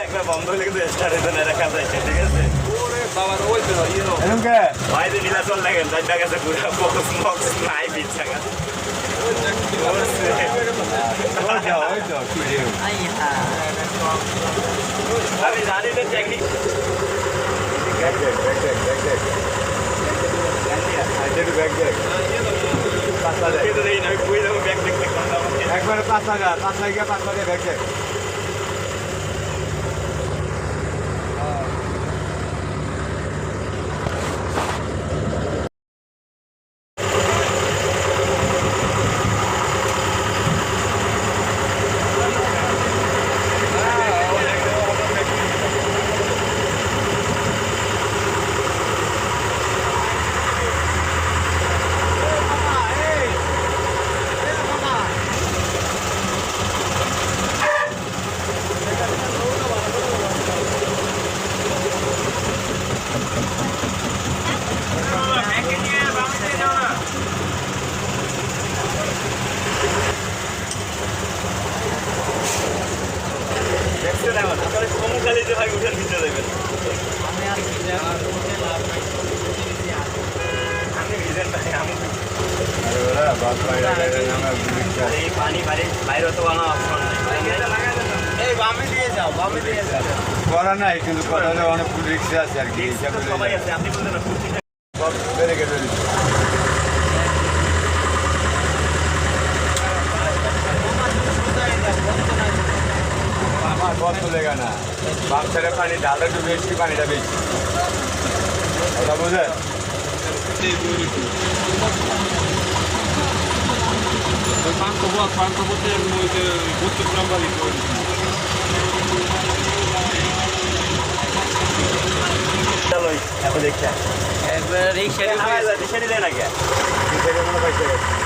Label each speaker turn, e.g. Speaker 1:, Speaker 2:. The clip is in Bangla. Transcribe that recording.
Speaker 1: একবার বন্ধ হলে কিন্তু স্টার্ট হইতো না আছে ঠিক আছে?
Speaker 2: এরকম কে?
Speaker 1: ভাই যে নীলাচল দেখেন তাই গেছে পুরো বক্স বক্স নাই বিচ্ছা গেছে আমি জানি technique
Speaker 2: bag bag bag bag
Speaker 1: না ব্যাগ দেখতে
Speaker 2: একবারে পাঁচ হাজার পাঁচ হাজার পাঁচ হাজার ব্যাগ দেখ। করা নাই কিন্তু করা হলে অনেক রিক্সা আছে আর কি।
Speaker 1: সবাই
Speaker 2: আমার চলেগা না বাম সাইডে পানি ডালটা একটু বেশি পানিটা বেশি কথা বুঝে
Speaker 3: Quanto vuoi, quanto potermo, tutto il gambari
Speaker 1: চলো এখন দেখছি
Speaker 4: একবার রিক্সা
Speaker 1: দিশারি দেয় না কে
Speaker 2: দুই সাইডে মনে পাইছে